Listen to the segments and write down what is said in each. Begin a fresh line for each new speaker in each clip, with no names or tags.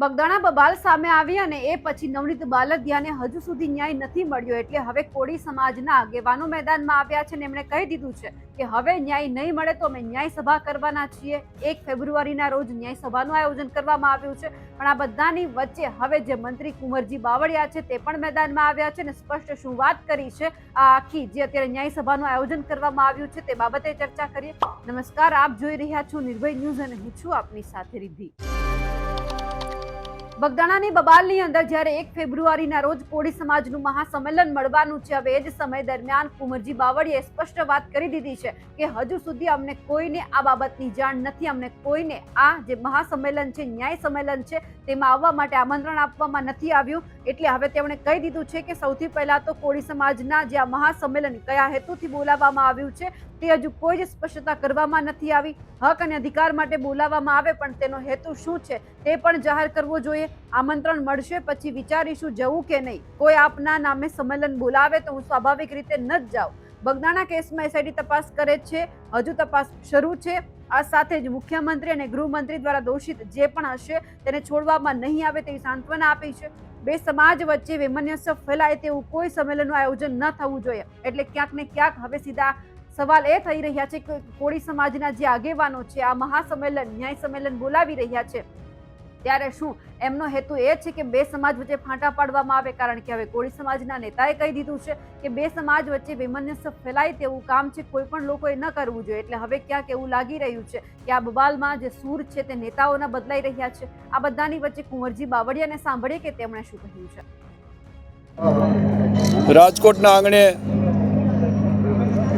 બગદાણા બબાલ સામે આવી અને એ પછી નવનીત બાલદિયાને હજુ સુધી ન્યાય નથી મળ્યો એટલે હવે કોળી સમાજના આગેવાનો મેદાનમાં આવ્યા છે અને એમણે કહી દીધું છે કે હવે ન્યાય નહીં મળે તો અમે ન્યાય સભા કરવાના છીએ. એક ફેબ્રુઆરીના રોજ ન્યાય સભાનું આયોજન કરવામાં આવ્યું છે. પણ આ બધાની વચ્ચે હવે જે મંત્રી કુંવરજી બાવળિયા છે તે પણ મેદાનમાં આવ્યા છે અને સ્પષ્ટ શું વાત કરી છે આ આખી જે અત્યારે ન્યાય સભાનું આયોજન કરવામાં આવ્યું છે તે બાબતે ચર્ચા કરીએ. નમસ્કાર, આપ જોઈ રહ્યા છો નિર્ભય ન્યૂઝ અને હું છું આપની સાથે રિદ્ધિ. બગદાણાની બબાલની અંદર જ્યારે એક ફેબ્રુઆરીના રોજ કોળી સમાજનું મહાસંમેલન મળવાનું છે, હવે એ જ સમય દરમિયાન કુંવરજી બાવળીએ સ્પષ્ટ વાત કરી દીધી છે કે હજુ સુધી અમને કોઈને આ બાબતની જાણ નથી, અમને કોઈને આ જે મહાસંમેલન છે, ન્યાય સંમેલન છે તેમાં આવવા માટે આમંત્રણ આપવામાં નથી આવ્યું, એટલે હવે તેમણે કહી દીધું છે કે સૌથી પહેલા તો કોળી સમાજના જે આ મહાસંમેલન કયા હેતુથી બોલાવવામાં આવ્યું છે, તે હજુ કોઈ જ સ્પષ્ટતા કરવામાં નથી આવી. હક અને અધિકાર માટે બોલાવવામાં આવે, પણ તેનો હેતુ શું છે તે પણ જાહેર કરવો જોઈએ. આમંત્રણ મળશે, પછી વિચારીશું જવું કે નહીં. કોઈ આપના નામે સંમેલન બોલાવે તો હું સ્વાભાવિક રીતે ન જ જાઉં. બગદાણા કેસમાં એસઆઈટી તપાસ કરે છે, હજુ તપાસ શરૂ છે. આ સાથે જ મુખ્યમંત્રી અને ગૃહમંત્રી દ્વારા દોષિત જે પણ હશે તેને છોડવામાં નહીં આવે તેવી સાંત્વના આપી છે. બે સમાજ વચ્ચે વૈમનસ્ય ફેલાય તેવું કોઈ સંમેલનનું આયોજન ન થવું જોઈએ. એટલે ક્યાંક ને ક્યાંક હવે સીધા સવાલ એ થઈ રહ્યા છે કે કોળી સમાજના જે આગેવાનો છે, આ મહાસંમેલન, ન્યાય સંમેલન બોલાવી રહ્યા છે. ત્યારે શું? એમનો હેતુ એ છે કે બે સમાજ વચ્ચે ફાંટા પાડવામાં આવે, કારણ કે હવે કોળી સમાજના નેતાએ કહી દીધું છે કે બે સમાજ વચ્ચે વિમન્યસ ફેલાય તેવું કામ છે, કોઈ પણ લોકોએ ન કરવું જોઈએ. એટલે હવે ક્યાંક એવું લાગી રહ્યું છે કે આ બબાલમાં જે સૂર છે તે નેતાઓના બદલાઈ રહ્યા છે. આ બધાની વચ્ચે કુંવરજી બાવળિયાને સાંભળીએ કે તેમણે શું કહ્યું છે?
રાજકોટના આંગણે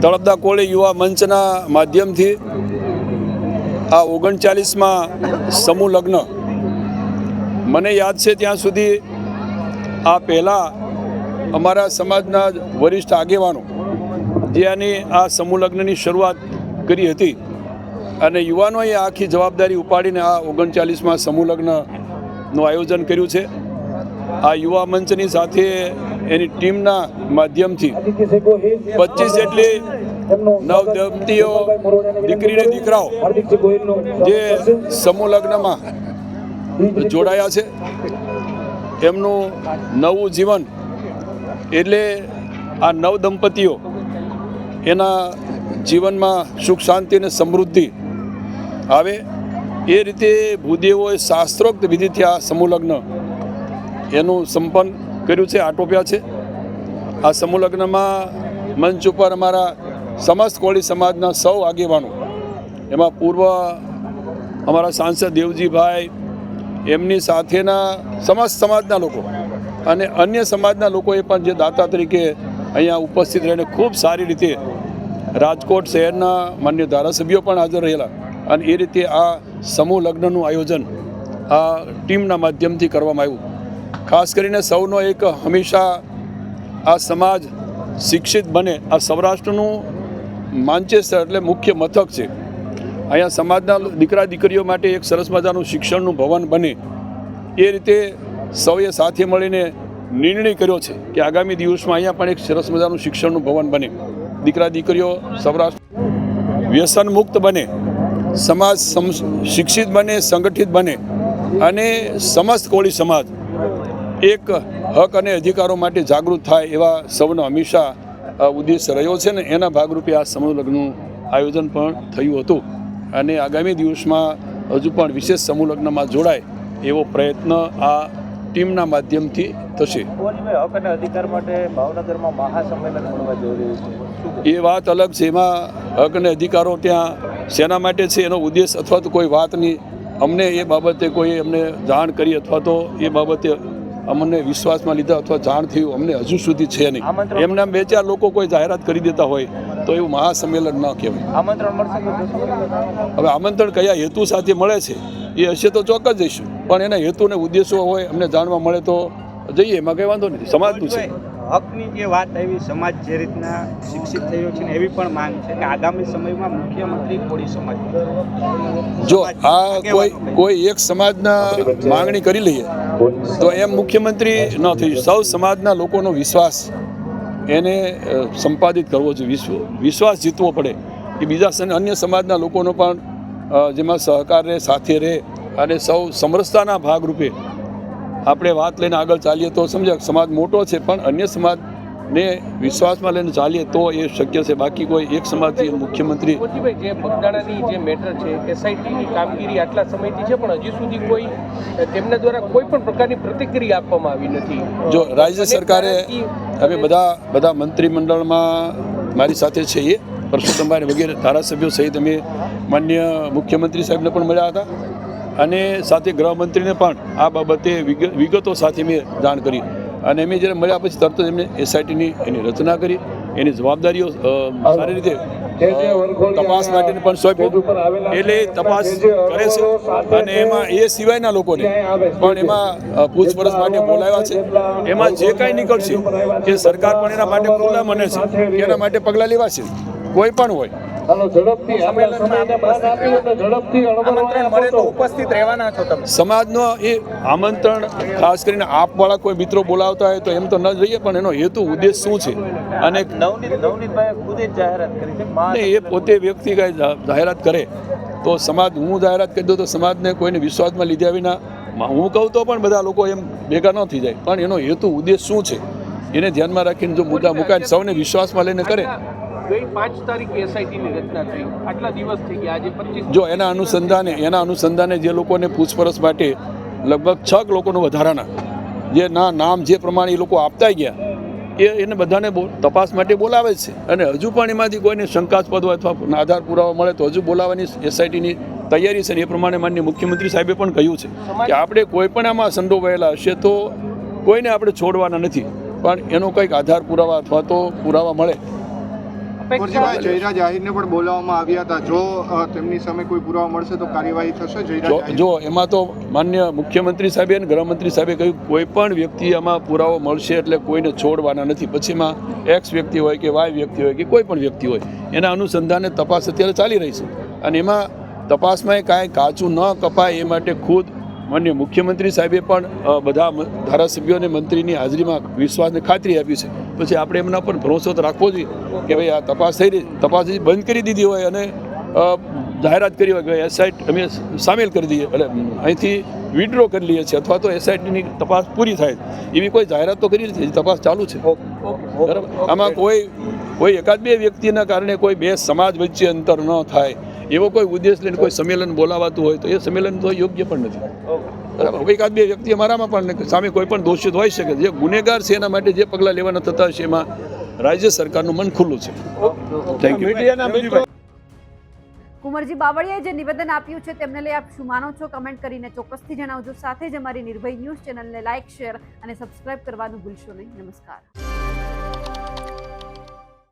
તળપદા કોળી યુવા મંચના માધ્યમથી આ ઓગણચાલીસમાં સમૂહ લગ્ન મને યાદ છે ત્યાં સુધી આ પહેલાં અમારા સમાજના વરિષ્ઠ આગેવાનો જે આની આ સમૂહ લગ્નની શરૂઆત કરી હતી અને યુવાનોએ આખી જવાબદારી ઉપાડીને આ ઓગણચાલીસમાં સમૂહ લગ્નનું આયોજન કર્યું છે. આ યુવા મંચની સાથે એની ટીમના માધ્યમથી પચીસ જેટલી નવદંપતીઓ દીકરીને દીકરાઓ જે સમૂહ લગ્નમાં જોડાયા છે. એમનું નવું જીવન એટલે આ નવ દંપતીઓ એના જીવનમાં સુખ, શાંતિ અને સમૃદ્ધિ આવે. એ રીતે ભૂદેવોએ શાસ્ત્રોક્ત વિધિથી આ સમૂહલગ્ન એનું સંપન્ન કર્યું છે, આટોપ્યા છે. આ સમૂહલગ્નમાં મંચ ઉપર અમારા સમસ્ત કોળી સમાજના સૌ આગેવાનો, એમાં પૂર્વ અમારા સાંસદ દેવજીભાઈ એમની સાથેના સમાજ સમાજના લોકો અને અન્ય સમાજના લોકોએ પણ જે દાતા તરીકે અહીંયા ઉપસ્થિત રહીને ખૂબ સારી રીતે રાજકોટ શહેરના માન્ય ધારાસભ્યો પણ હાજર રહેલા અને એ રીતે આ સમૂહ લગ્નનું આયોજન આ ટીમના માધ્યમથી કરવામાં આવ્યું. ખાસ કરીને સૌનો એક હંમેશા આ સમાજ શિક્ષિત બને. આ સૌરાષ્ટ્રનું માન્ચેસ્ટર એટલે મુખ્ય મથક છે. અહીંયા સમાજના દીકરા દીકરીઓ માટે એક સરસ મજાનું શિક્ષણનું ભવન બને. એ રીતે સૌએ સાથે મળીને નિર્ણય કર્યો છે કે આગામી દિવસમાં અહીંયા પણ એક સરસ મજાનું શિક્ષણનું ભવન બને. દીકરા દીકરીઓ સૌરાષ્ટ્ર વ્યસન મુક્ત બને, સમાજ શિક્ષિત બને, સંગઠિત બને અને સમસ્ત કોળી સમાજ એક હક અને અધિકારો માટે જાગૃત થાય એવા સૌનો હંમેશા ઉદ્દેશ રહ્યો છે ને એના ભાગરૂપે આ સમૂહ લગ્નનું આયોજન પણ થયું હતું. અને આગામી દિવસમાં હજુ પણ વિશેષ સમૂહ લગ્નમાં જોડાય એવો પ્રયત્ન આ ટીમના માધ્યમથી થશે.
અધિકાર માટે ભાવનગરમાં મહાસંમેલન?
એ વાત અલગ છે. એમાં હક અને અધિકારો ત્યાં શેના માટે છે એનો ઉદ્દેશ અથવા તો કોઈ વાતની અમને એ બાબતે કોઈ અમને જાણ કરી અથવા તો એ બાબતે અમને વિશ્વાસમાં લીધા અથવા જાણ થયું અમને હજુ સુધી છે નહીં. એમના બે ચાર લોકો કોઈ જાહેરાત કરી દેતા હોય તો એવું મહાસંમેલન ન કહેવાય.
આમંત્રણ?
હવે આમંત્રણ કયા હેતુ સાથે મળે છે એ હશે તો ચોક્કસ જઈશું. પણ એના હેતુ ને ઉદ્દેશો હોય અમને જાણવા મળે તો જઈએ એમાં કંઈ વાંધો નથી. સમાજનું છે.
હકની જે વાત આવી સમાજ જે રીતના શિક્ષિત થયો છે ને એવી પણ માંગ છે કે આગામી સમયમાં મુખ્યમંત્રી કોળી સમાજ
જો આ કોઈ કોઈ એક સમાજના માંગણી કરી લઈએ તો એમ મુખ્યમંત્રી ન થઈ સૌ સમાજના લોકોનો વિશ્વાસ એને સંપાદિત કરવો જોઈએ. વિશ્વ વિશ્વાસ જીતવો પડે. કે બીજા અન્ય સમાજના લોકોનો પણ જેમાં સહકાર રહે સાથે રહે અને સૌ સમરસતાના ભાગરૂપે આપણે વાત લઈને આગળ ચાલીએ તો સમજો સમાજ મોટો છે પણ અન્ય સમાજને વિશ્વાસમાં લઈને ચાલીએ તો એ શક્ય છે. બાકી કોઈ એક સમાજથી મુખ્યમંત્રી
જે બગદાણાની જે મેટર છે એસઆઈટીની કામગીરી આટલા સમયથી છે પણ હજી સુધી કોઈ તેમના દ્વારા કોઈ પણ પ્રકારની પ્રતિક્રિયા આપવામાં આવી નથી.
જો રાજ્ય સરકારે હવે બધા બધા મંત્રીમંડળમાં મારી સાથે છે એ પરસોત્તમભાઈ વગેરે ધારાસભ્યો સહિત અમે માન્ય મુખ્યમંત્રી સાહેબને પણ મળ્યા હતા. અને સાથે ગૃહમંત્રીને પણ આ બાબતે વિગ- વિગતો સાથે મેં જાણ કરી. અને અમે જ્યારે મળ્યા પછી તરત જ એમને એસઆઈટીની એની રચના કરી, એની જવાબદારીઓ સારી રીતે તપાસ માટેની પણ સોંપ્યું એટલે તપાસ કરે છે. અને એમાં એ સિવાયના લોકોને પણ એમાં પૂછપરછ માટે બોલાવ્યા છે. એમાં જે કાંઈ નીકળશે, એ સરકાર પણ એના માટે ખુલ્લા મને છે એના માટે પગલાં લેવા છે કોઈ પણ હોય.
આમંત્રણ મળે તો ઉપસ્થિત રહેવાના છો તમે.
સમાજનો એ આમંત્રણ ખાસ કરીને આપવાળા કોઈ મિત્રો બોલાવતા હોય તો એમ તો ન જઈએ પણ એનો હેતુ ઉદ્દેશ શું છે? અને
નવનીત ખુદે જાહેરાત કરી છે મહા
ને એ પોતે વ્યક્તિ કાંઈ જાહેરાત કરે. તો સમાજ હું જાહેરાત કરી દઉં તો સમાજને કોઈને વિશ્વાસમાં લીધા વિના હું કહું તો પણ બધા લોકો એમ ભેગા ન થઈ જાય. પણ એનો હેતુ ઉદ્દેશ શું છે? એને ધ્યાનમાં રાખીને જો મુદ્દા મુકાય સૌને વિશ્વાસમાં લઈને કરે
ગઈ પાંચ તારીખે એસઆઈટીની રચના થઈ. આટલા દિવસ થઈ ગયા. આજે પચીસ
જો એના અનુસંધાને એના અનુસંધાને જે લોકોને પૂછપરછ માટે લગભગ છ લોકોનો વધારાના જે ના નામ જે પ્રમાણે એ લોકો આપતા ગયા એ એને બધાને તપાસ માટે બોલાવે છે. અને હજુ પણ એમાંથી કોઈને શંકાસ્પદ હોય અથવા આધાર પુરાવા મળે તો હજુ બોલાવવાની એસઆઈટીની તૈયારી છે ને એ પ્રમાણે માન્ય મુખ્યમંત્રી સાહેબે પણ કહ્યું છે કે આપણે કોઈ પણ આમાં સંડોવાયેલા હશે તો કોઈને આપણે છોડવાના નથી. પણ એનો કંઈક આધાર પુરાવા અથવા તો પુરાવા મળે
કુરજીભાઈ જયરા આહિરને પણ બોલાવવામાં આવ્યા હતા. જો તેમની સામે કોઈ પુરાવા મળશે તો કાર્યવાહી થશે. જયરા
જો જો એમાં તો માન્ય મુખ્યમંત્રી સાહેબે અને ગૃહમંત્રી સાહેબે કહ્યું કોઈ પણ વ્યક્તિ આમાં પુરાવો મળશે એટલે કોઈને છોડવાના નથી. પછી એમાં એક્સ વ્યક્તિ હોય કે વાય વ્યક્તિ હોય કે કોઈ પણ વ્યક્તિ હોય એના અનુસંધાને તપાસ અત્યારે ચાલી રહી છે. અને એમાં તપાસમાં એ કાંઈ કાચું ન કપાય એ માટે ખુદ માન્ય મુખ્યમંત્રી સાહેબે પણ બધા ધારાસભ્યો અને મંત્રીની હાજરીમાં વિશ્વાસને ખાતરી આપી છે. પછી આપણે એમના પર ભરોસો તો રાખવો જોઈએ કે ભાઈ આ તપાસ થઈ રહી તપાસ બંધ કરી દીધી હોય અને જાહેરાત કરી હોય કે એસઆઈટ અમે સામેલ કરી દઈએ. એટલે અહીંથી વિડ્રો કરી લઈએ છીએ અથવા તો એસઆઈટીની તપાસ પૂરી થાય. એવી કોઈ જાહેરાત તો કરી નથી તપાસ ચાલુ છે. બરાબર? આમાં કોઈ કોઈ એકાદ બે વ્યક્તિના કારણે કોઈ બે સમાજ વચ્ચે અંતર ન થાય. એવો કોઈ ઉદ્દેશ લઈને કોઈ સંમેલન બોલાવાતું હોય તો એ સંમેલન તો યોગ્ય પણ નથી. બરાબર? એકાદ બે વ્યક્તિ અમારામાં પણ સામે કોઈ પણ દોષિત હોઈ શકે. જે ગુનેગાર છે એના માટે જે પગલાં લેવાના થતા હશે એમાં રાજ્ય સરકારનું મન ખુલ્લું છે. થેન્ક યુ
કુંવરજી બાવળિયાએ જે નિવેદન આપ્યું છે તેમને લઈ આપ શું માનો છો? કમેન્ટ કરીને ચોક્કસથી જણાવજો. સાથે જ અમારી નિર્ભય ન્યૂઝ ચેનલને લાઇક શેર અને સબસ્ક્રાઇબ કરવાનું ભૂલશો નહીં. નમસ્કાર.